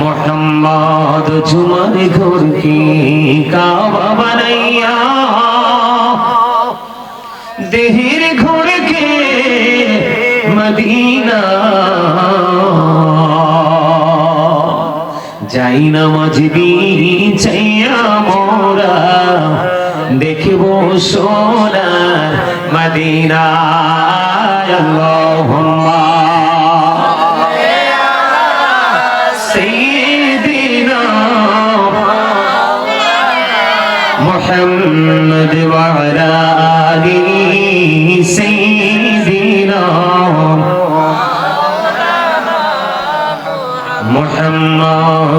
মোহাম্মদ ঝুমার ঘর কি কাবা বানাইয়া দেহের ঘর কে মদিনা তাই নামাজ চাইয়া মোরা দেখব সোনার মদিনা আল্লাহুম্মা। সাইয়্যিদিনা মুহাম্মদ ওয়া আলা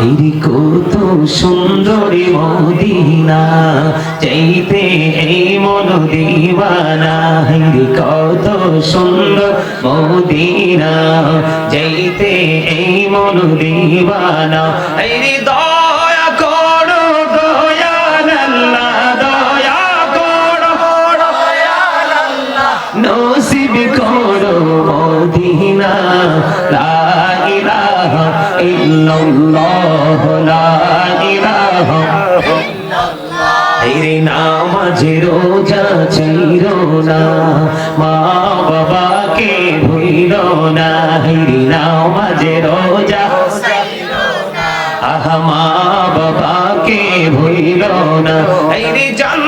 এই কত সুন্দরী মদিনা চাইতে এই মন দিবানা। হেরি কত সুন্দর মদিনা চাইতে এই মন দিবানা। এই দয়া ইল্লাল্লাহ, লা ইলাহা এই নামাজে রোজা ছিল না, মা বাবাকে ভুইল না। এই নামাজে রোজা আহা, মা বাবাকে ভুইল না। এই জান্নাতে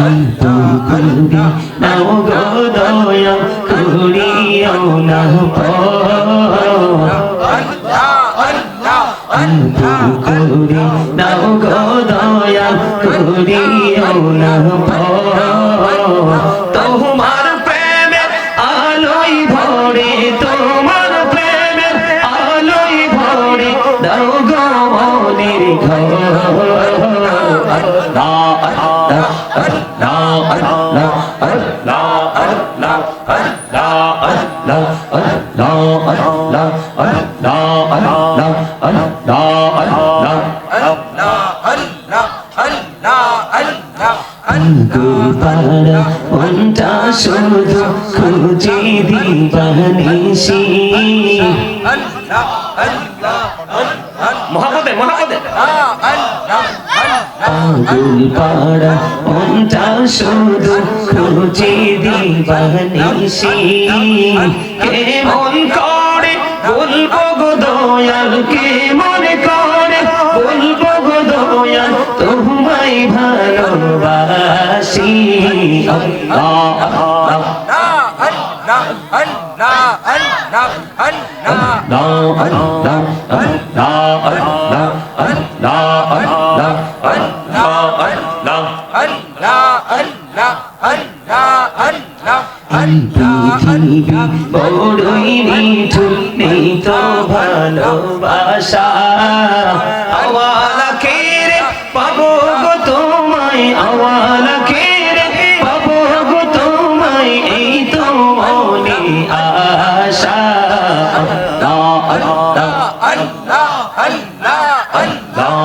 অন্তু করি নাও গো দয়া করিও না অন্তু করি নাও গো দয়া করিও গোপারা মনটা শুধু খুঁজে দিবানিসি মহাপদে মহাপদে। পাগল পাড়া মনটা শুধু খুঁজে দিবানিসি কেমন করে বলব গো দয়াল কেমন করে তোমায় ভালোবাসি। বড়ই মিঠুন নেই তো ভালোবাসা। আওয়ালা কে রে পাগল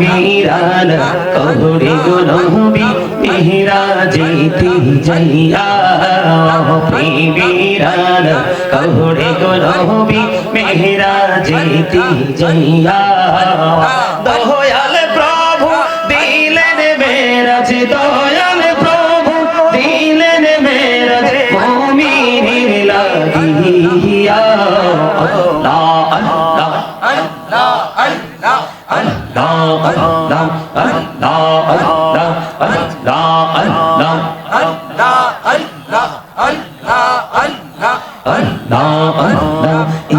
মেহরানা কবরে গনবি মেহরা যেতে যাইয়া প্রেমেরানা কবরে গনবি মেহরা যেতে যাইয়া দহয়াল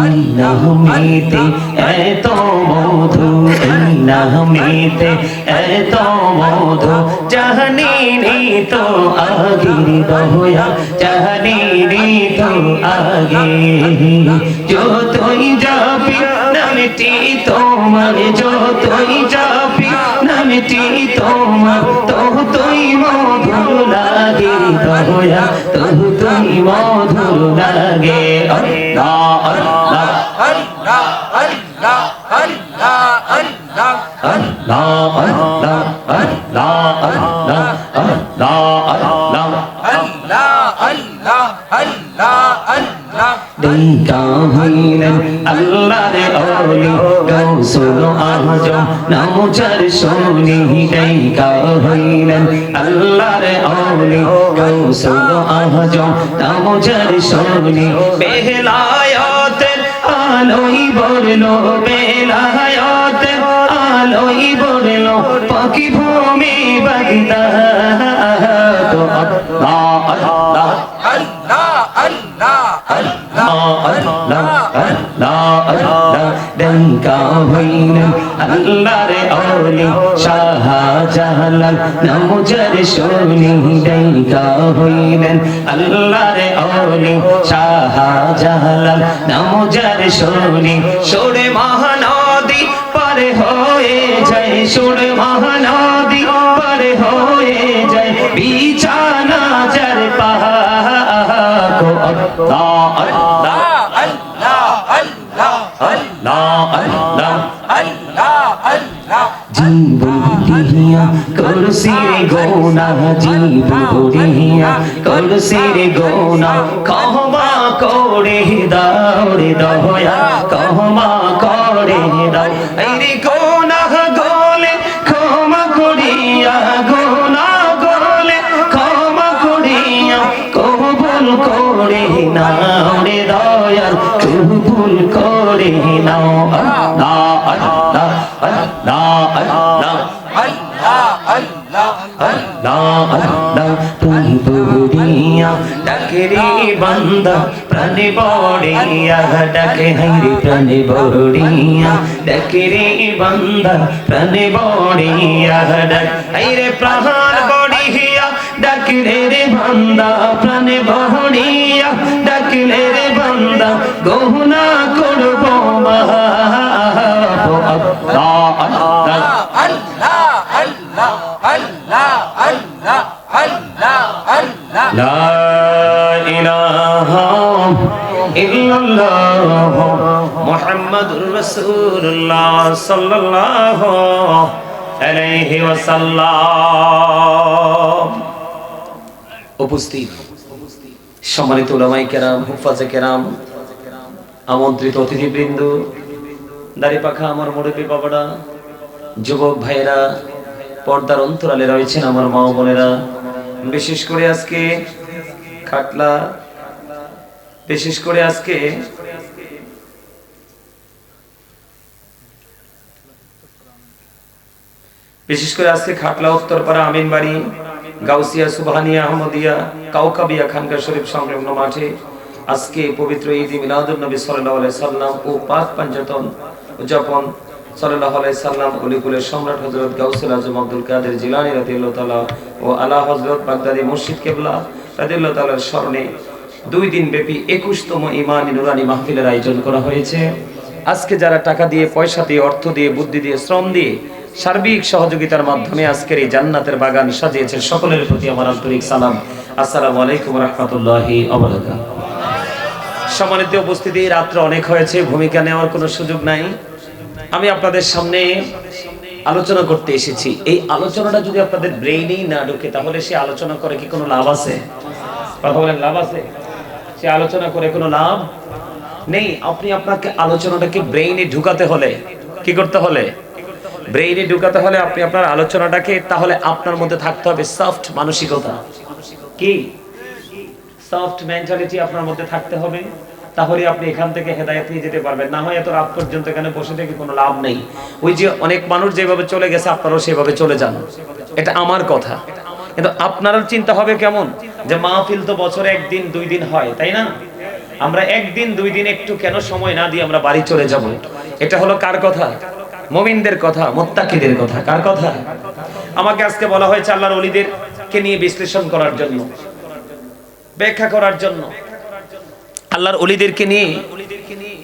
ইন্নাহমিতে এত মধু ইন্নাহমিতে এত মধু জাহানি নি তো আগির দয়া জাহানি নি তো আগে যতই যাবি নামটি তোমার যতই যাবি নামটি তোমার তহু তুই মধুর লাগে, দয়া তহু তুই মধুর লাগে। আল্লাহ আল্লাহ আল্লাহ আল্লাহ আল্লাহ আল্লাহ। দেখা হইলেন আল্লাহর অলি গৌসুল আজম নামচার শুনি দেখা হইলেন আল্লাহর অলি গৌসুল আজম নামচার শুনি বেলায়াতের আলোই বলল বেলায়াতের আলোই বলল পাখি ভূমি বাগদা তো আল্লাহ। আল্লাহ আল্লাহ। ডঙ্কা হইলেন আল্লাহর অলি শাহ জালাল নমজর শুনি ডঙ্কা হইলেন আল্লাহর অলি শাহ জালাল নমজর শুনি সুরে মহানদী পারে হয়ে যায় সুরে মহানদী পারে হয়ে বিছানা যার পাহা আল্লাহ আল্লাহ আল্লাহ আল্লাহ আল্লাহ আল্লাহ আল্লাহ আল্লাহ জীবন দিয়া করছি রে গোনা জীবন দিয়া করছি রে গোনা কহমা করে দাও রে দয়া কহমা করে দাও করে নাও। আল্লাহ। আল্লাহ আল্লাহ আল্লাহ। তুমি বুড়িয়া ডাকরে বান্দা প্রাণে বড়িয়া। ডাকে হরি প্রাণে বড়িয়া। ডাকরে ডাক হরে প্রাণ বড়িয়া। ডাকলে রে বান্দা, প্রাণে বড়িয়া ডাকলে রে বান্দা, গহনা করব মা। আল্লাহ আল্লাহ। আল্লাহ আল্লাহ উপস্থিত। সম্মানিত ওলামাই কেরাম, হুফাজে কেরাম, আমন্ত্রিত অতিথিবৃন্দ, দাড়ি পাখা আমার মুরব্বী বাবারা, যুবক ভাইয়েরা, পর্দার অন্তরালে রয়েছেন আমার মা বোনেরা। বিশেষ করে আজকে খাটলা, বিশেষ করে আজকে বিশেষ করে আজকে খাটলা উত্তরপাড়া আমিনবাড়ি গাউসিয়া সুবহানিয়া আহমদিয়া কাউকাবিয়া খানকা শরীফ সংলগ্ন মাঠে আজকে পবিত্র ঈদ মিলাদুল নবী সাল্লাল্লাহু আলাইহি সাল্লাম ও পাক পাঞ্জাতন উদযাপন সাল্লাল্লাহু আলাইহি সাল্লাম অলিকুলের সম্রাট হযরত গাউসুল আজম আব্দুল কাদের জিলানী রাদিয়াল্লাহু তাআলা ও আলা হযরত বাগদাদি মুর্শিদ কেবলা রাদিয়াল্লাহু তাআলার স্মরণে দুই দিন ব্যাপী একুশতম ইমানি নুরানি মাহফিলের আয়োজন করা হয়েছে। আজকে যারা টাকা দিয়ে, পয়সা দিয়ে, অর্থ দিয়ে, বুদ্ধি দিয়ে, শ্রম দিয়ে সার্বিক সহযোগিতার মাধ্যমে আজকের এই জান্নাতের বাগান সাজিয়েছে সকলের প্রতি আমার আন্তরিক সালাম। আসসালামু আলাইকুম রহমতুল্লাহি সম্মানিত উপস্থিতি, রাত্র অনেক হয়েছে, ভূমিকা নেওয়ার কোনো সুযোগ নাই। আমি আপনাদের সামনে আলোচনা করতে এসেছি। এই আলোচনাটা যদি আপনাদের ব্রেইনেই না ঢুকে, তাহলে সে আলোচনা করে কি কোনো লাভ আছে? কথা বলেন, লাভ আছে? সে আলোচনা করে কোনো লাভ নেই? আপনি আপনাকে আলোচনাটাকে ব্রেইনে ঢুকাতে হলে, কি করতে হলে? ব্রেইনে ঢুকাতে হলে আপনি আপনার আলোচনাটাকে তাহলে আপনার মধ্যে থাকতে হবে সফট মানসিকতা। কি? সফট মেন্টালিটি আপনার মধ্যে থাকতে হবে, তাহলে আপনি এখান থেকে হেদায়েত নিয়ে যেতে পারবেন। না হয় এত রাত পর্যন্ত এখানে বসে থেকে কোনো লাভ নেই। ওই যে অনেক মানুষ যেভাবে চলে গেছে, আপনারাও সেভাবে চলে যান। এটা আমার কথা। কিন্তু আপনার চিন্তা হবে কেমন? যে মাহফিল তো বছরে একদিন, দুই দিন হয়, তাই না? আমরা একদিন, দুই দিন একটু কেন সময় না দিয়ে আমরা বাড়ি চলে যাব? এটা হলো কার কথা? মুমিনদের কথা, মোত্তাকিদের কথা, কার কথা? আমাকে আজকে বলা হয়েছে আল্লাহর অলিদেরকে নিয়ে বিশ্লেষণ করার জন্য, ব্যাখ্যা করার জন্য। আল্লাহর অলিদেরকে নিয়ে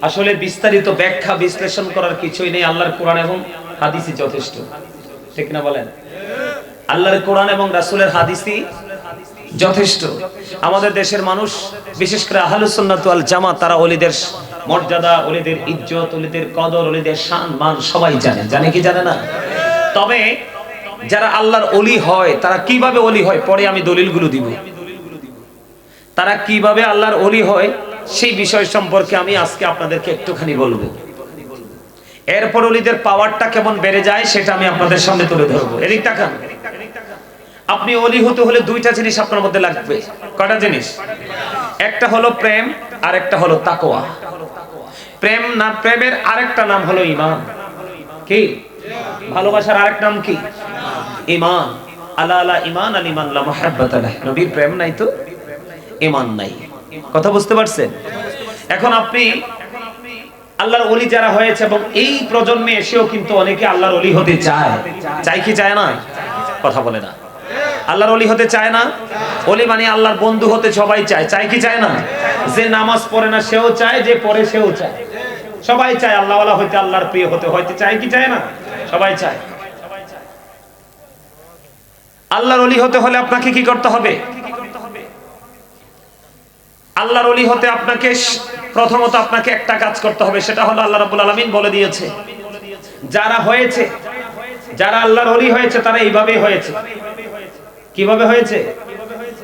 আসলে বিস্তারিত ব্যাখ্যা, বিশ্লেষণ করার কিছুই নেই। আল্লাহর কোরআন এবং হাদিসই যথেষ্ট। ঠিক না বলেন? আল্লাহর কোরআন এবং রাসূলের হাদিসই যথেষ্ট। আমাদের দেশের মানুষ, বিশেষ করে আহলুস সুন্নাত ওয়াল জামাত, তারা অলিদের মর্যাদা, অলিদের ইজ্জত, অলিদের কদর, অলিদের শান, মান সবাই জানে। জানে কি জানে না? তবে যারা আল্লাহর অলি হয়, তারা কীভাবে অলি হয়? পরে আমি দলিলগুলো দিব। তারা কীভাবে আল্লাহর অলি হয়, সেই বিষয় সম্পর্কে আমি আজকে আপনাদেরকে একটুখানি বলব। এরপর অলিদের পাওয়ারটা কেমন বেড়ে যায়, সেটা আমি আপনাদের সামনে তুলে ধরবো। এদিক তাকান। আপনি অলি হতে হলে দুইটা জিনিস আপনার মধ্যে লাগবে। কটা জিনিস? একটা হলো প্রেম আর একটা হলো তাকোয়া প্রেম না প্রেমের আরেকটা নাম হলো ইমান। কি? ভালোবাসার আরেক নাম কি? ইমান। আলা আলা ইমান আল ইমান, লা মুহাব্বাত নবীর প্রেম নাই তো? ইমান নাই। কথা বুঝতে পারছেন? এখন আপনি আল্লাহর ওলি যারা হয়েছে এবং এই প্রজন্মে এসেও কিন্তু অনেকে আল্লাহর ওলি হতে চায়। চাই কি চায় না? কথা বলে না। আল্লাহর অলি হতে চায় না? অলি মানে আল্লাহর বন্ধু হতে সবাই চায়। চায় কি চায় না? যে নামাজ পড়ে না, সেও চায়, যে পড়ে সেও চায়। সবাই চায় আল্লাহওয়ালা হইতে আল্লাহর প্রিয় হতে। হয়তো চায় কি চায় না? সবাই চায়। আল্লাহর অলি হতে হলে আপনাকে কি করতে হবে? আল্লাহর অলি হতে আপনাকে প্রথমত আপনাকে একটা কাজ করতে হবে। সেটা হলো আল্লাহ রাব্বুল আলামিন বলে দিয়েছে। যারা হয়েছে, যারা আল্লাহর অলি হয়েছে, তারা এইভাবেই হয়েছে। কীভাবে হয়েছে?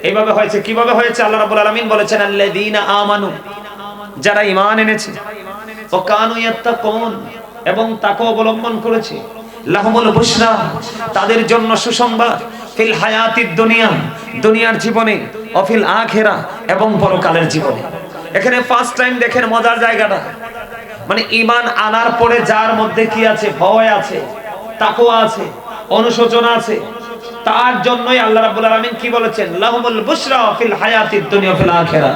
এইভাবে হয়েছে, কীভাবে হয়েছে? আল্লাহ রাব্বুল আলামিন বলেছেন, আল্লাযীনা আমানু যারা ঈমান এনেছে। ও কানু ইয়াত্তাকুন এবং তাকওয়া অবলম্বন করেছে। লাহুমুল বুশরা তাদের জন্য সুসংবাদ। ফিল হায়াতিদ দুনিয়া দুনিয়ার জীবনে। অফিল আখেরা এবং পরকালের জীবনে। এখানে ফার্স্ট টাইম দেখেন মজার জায়গাটা। মানে ঈমান আনার পরে যার মধ্যে কি আছে? ভয় আছে, তাকওয়া আছে, অনুশোচনা আছে। তার জন্যই আল্লাহ রাব্বুল আলামিন কি বলেছেন? লাহুমুল বুশরা ফিল হায়াতিদ দুনিয়া ফিল আখিরা।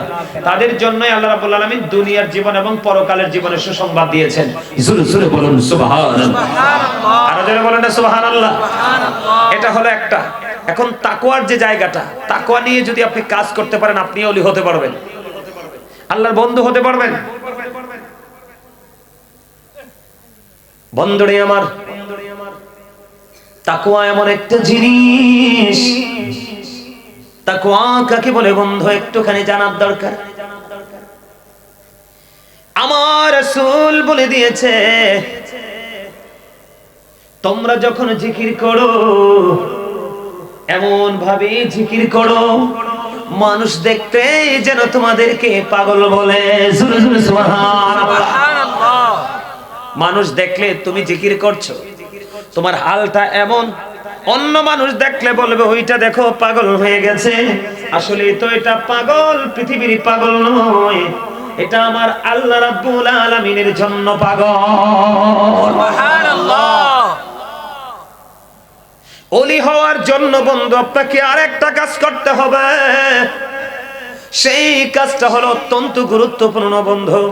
তাদের জন্যই আল্লাহ রাব্বুল আলামিন দুনিয়ার জীবন এবং পরকালের জীবনে সুসংবাদ দিয়েছেন। জোরে জোরে বলুন সুবহানাল্লাহ। আর জোরে বলেন না সুবহানাল্লাহ। এটা হলো একটা। এখন তাকওয়ার যে জায়গাটা তাকওয়া নিয়ে যদি আপনি কাজ করতে পারেন আপনি ওলি হতে পারবেন। আল্লাহর বন্ধু হতে পারবেন। বন্ধুরে আমার তাকওয়া এমন একটা জিনিস। তাকওয়া কাকে বলে বন্ধু? একটুখানি জানার দরকার। আমার রাসূল বলে দিয়েছে তোমরা যখন জিকির করো এমন ভাবে জিকির করো মানুষ দেখতে যেন তোমাদেরকে পাগল বলে। মানুষ দেখলে তুমি জিকির করছ। তোমার হালটা এমন। অন্য মানুষ দেখলে বলবে ওইটা দেখো পাগল হয়ে গেছে। আসলে তো এটা পাগল পৃথিবীর পাগল নয়। এটা আমার আল্লাহ রাব্বুল আলামিনের জন্য পাগল। সুবহানাল্লাহ। অলি হওয়ার জন্য বন্ধু আপনাকে আরেকটা কাজ করতে হবে। সেই কাজটা হলো অত্যন্ত গুরুত্বপূর্ণ বন্ধু।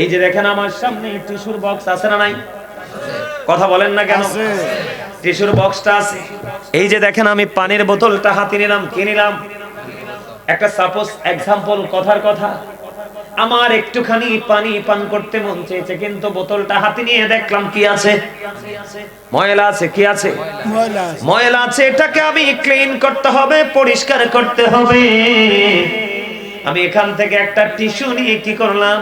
এই যে দেখেন আমার সামনে টিস্যুর বক্স আছে না নাই? কথা বলেন না কেন? টিস্যুর বক্সটা আছে। এই যে দেখেন আমি পানির বোতলটা হাতে নিলাম কি নিলাম? একটা সাপোজ এক্সাম্পল কথার কথা। আমার একটুখানি পানি পান করতে মন চেয়েছে কিন্তু বোতলটা হাতে নিয়ে দেখলাম কি আছে? ময়লা আছে কি আছে? ময়লা আছে। এটাকে আমি ক্লিন করতে হবে পরিষ্কার করতে হবে। আমি এখান থেকে একটা টিস্যু নিয়ে কি করলাম?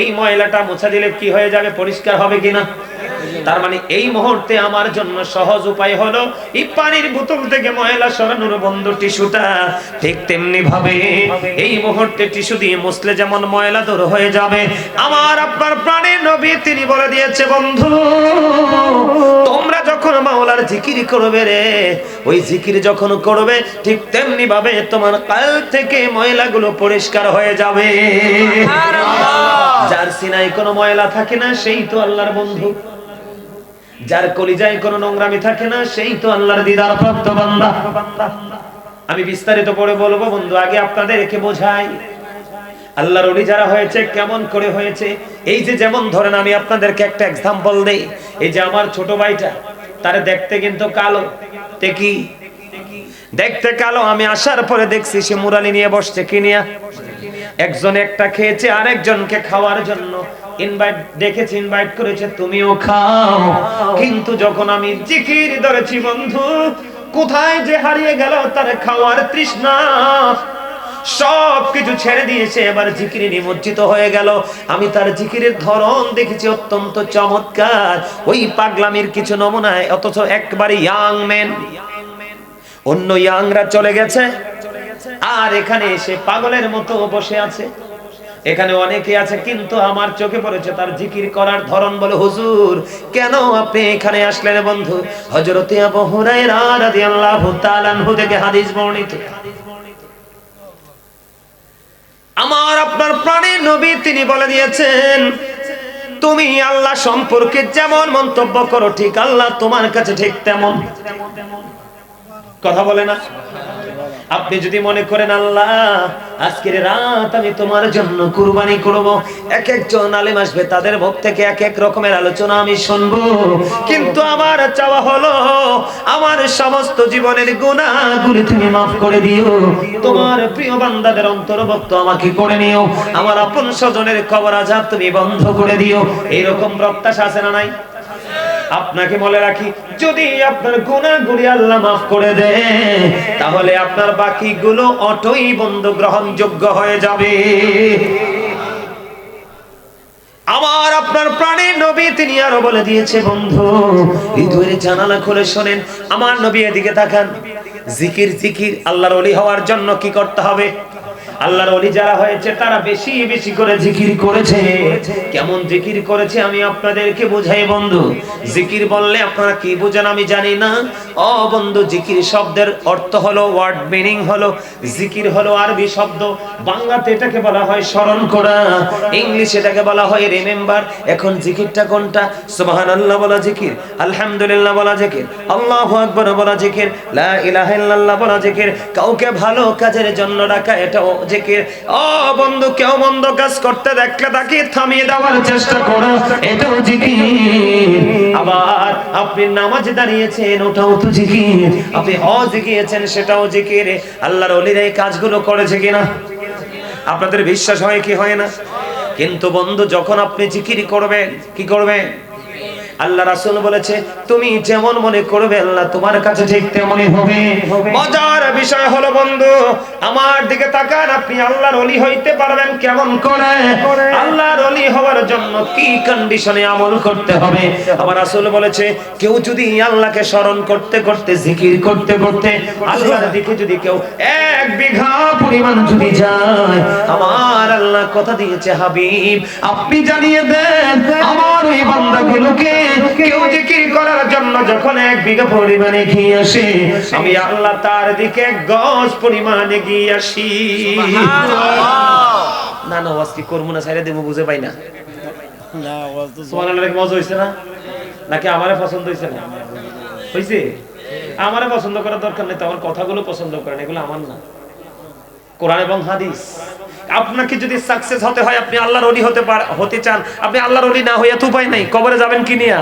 এই ময়লাটা মোছা দিলে কি হয়ে যাবে? পরিষ্কার হবে কিনা? তার মানে এই মুহূর্তে আমার জন্য সহজ উপায় হলো এই পানির বোতল থেকে ময়লা সরানোর বন্ধ টিস্যুটা। ঠিক তেমনি ভাবে এই মুহূর্তে টিস্যু দিয়ে মুছলে যেমন ময়লা দূর হয়ে যাবে। আমার আপনার প্রাণের নবী তিনি বলে দিয়েছে বন্ধু তোমরা যখন মাওলার জিকির করবে রে ওই জিকির যখন করবে ঠিক তেমনি ভাবে তোমার কাল থেকে ময়লাগুলো পরিষ্কার হয়ে যাবে। যার সিনায় কোনো ময়লা থাকে না সেই তো আল্লাহর বন্ধু। যার কলিজায় কোনো নোংরামি থাকে না, সেই তো আল্লাহর দিদার প্রাপ্ত বান্দা। আমি বিস্তারিত পরে বলব, বন্ধু, আগে আপনাদেরকে বোঝাই। আল্লাহর ওলি যারা হয়েছে, কেমন করে হয়েছে, এই যে যেমন ধরেন আমি আপনাদেরকে একটা এক্সাম্পল দেই, এই যে আমার ছোট ভাইটা, তারে দেখতে কিন্তু কালো। কি? দেখতে কালো, আমি আসার পরে দেখছি সে মুরালি নিয়ে বসছে, কি নিয়া? একজন একটা খেয়েছে, আরেকজনকে খাওয়ার জন্য। ইনভাইট ডেকেছে ইনভাইট করেছে তুমিও খাও। কিন্তু যখন আমি জিকির ধরেছি বন্ধু কোথায় যে হারিয়ে গেল তার খাওয়ার তৃষ্ণা? সব কিছু ছেড়ে দিয়েছে এবার জিকিরে নিমজ্জিত হয়ে গেল। আমি তার জিকিরের ধরন দেখেছি অত্যন্ত চমৎকার। ওই পাগলামির কিছু নমুনায় অথচ একবারে ইয়াং ম্যান অন্য ইয়াংরা চলে গেছে। আর এখানে এসে পাগলের মতো বসে আছে। এখানে অনেকে আছে, কিন্তু আমার চোখে পড়েছে তার জিকির করার ধরন বলে, হুজুর, কেন আপনি এখানে আসলেন বন্ধু? আনহু থেকে হাদিস বর্ণিত। আমার আপনার প্রাণের নবী তিনি বলে দিয়েছেন, তুমি আল্লাহ সম্পর্কে যেমন মন্তব্য করো, ঠিক আল্লাহ তোমার কাছে ঠিক তেমন। কথা বলে না? আপনি যদি মনে করেন, আল্লাহ, আজকের রাত আমি তোমার জন্য কুরবানি করব। এক একজন আলেম আসবে, তাদের মুখ থেকে এক এক রকমের আলোচনা আমি শুনব। কিন্তু আমার চাওয়া হলো, আমার সমস্ত জীবনের গুনাহগুলি তুমি মাফ করে দিও। তোমার প্রিয় বান্দাদের অন্তর্ভুক্ত আমাকে করে নিও। আমার আপন স্বজনের কবর আজাব তুমি বন্ধ করে দিও। এইরকম প্রত্যাশা আছে না নাই? আপনাকে বলে রাখি, যদি আপনার গুণাগুলি আল্লাহ মাফ করে দেয় তাহলে আপনার বাকিগুলো অটোই বন্ধ গ্রহণযোগ্য হয়ে যাবে। আমার আপনার প্রাণের নবী তিনি আরও বলে দিয়েছে, বন্ধু হৃদয়ের জানালা খুলে শোনেন, আমার নবী এদিকে তাকান। জিকির জিকির, আল্লাহর ওলি হওয়ার জন্য কি করতে হবে? আল্লাহর ওলি যারা হয়েছে তারা বেশি বেশি করে জিকির করেছে। কেমন জিকির করেছে আমি আপনাদেরকে বোঝাই বন্ধু? জিকির বললে আপনারা কি বুঝেন আমি জানি না। ও বন্ধু জিকির শব্দের অর্থ হলো ওয়ার্ড মিনিং হলো জিকির হলো আরবি শব্দ। বাংলাতে এটাকে বলা হয় স্মরণ করা। ইংলিশ এটাকে বলা হয় রিমেম্বার এখন জিকিরটা কোনটা? সুবহানাল্লাহ বলা জিকির আলহামদুলিল্লাহ বলা জিকির আল্লাহু আকবার বলা জিকির লা ইলাহা ইল্লাল্লাহ বলা জিকির। কাউকে ভালো কাজের জন্য ডাকা এটাও জিকির ও বন্ধু, কেউ মন্দ কাজ করতে দেখলে তাকে থামিয়ে দেওয়ার চেষ্টা করো। এটাও জিকির আবার আপনি নামাজ দাঁড়িয়েছেন, ওটাও তো জিকির আপনি হজ গিয়েছেন সেটাও জিকির আল্লাহর ওলিরা এই কাজগুলো করেছে কিনা? আপনাদের বিশ্বাস হয় কি হয় না? কিন্তু বন্ধু, যখন আপনি জিকির করবেন, কি করবেন? আল্লাহ রাসূল বলেছে তুমি যেমন মনে করবে আল্লাহ তোমার কাছে ঠিক তেমনই হবে। মজার বিষয় হলো বন্ধু আমার দিকে তাকান আপনি আল্লাহর ওলি হইতে পারবেন কেমন করে? আল্লাহর ওলি হওয়ার জন্য কি কন্ডিশনে আমল করতে হবে? আমার রাসূল বলেছে কেউ যদি আল্লাহকে স্মরণ করতে করতে জিকির করতে করতে আল্লাহর দিকে যদি কেউ এক বিঘা পরিমাণ যদি যায় আমার আল্লাহ কথা দিয়েছে হাবিব। আপনি জানিয়ে দেন আমার ওই বান্দাগুলোকে কেউ জিকির করার জন্য যখন এক বিঘা পরিমাণে এগিয়ে আসে আমি আল্লাহ তার দিকে এক গজ পরিমাণে এগিয়ে আসি। না না ওয়াজ কি করব না সাইরে দেবো বুঝে পাই না। মজা হইছে না? নাকি আমারে পছন্দ হইছে না? হইছে? আমারে পছন্দ করার দরকার নেই তো আমার কথাগুলো পছন্দ করেন এগুলো আমার না। কোরআন এবং হাদিস। আপনাকে যদি সাকসেস হতে হয়, আপনি আল্লাহর অলি হতে হতে চান, আপনি আল্লাহর অলি না হইয়া তো উপায় নাই, কবরে যাবেন কি নিয়া?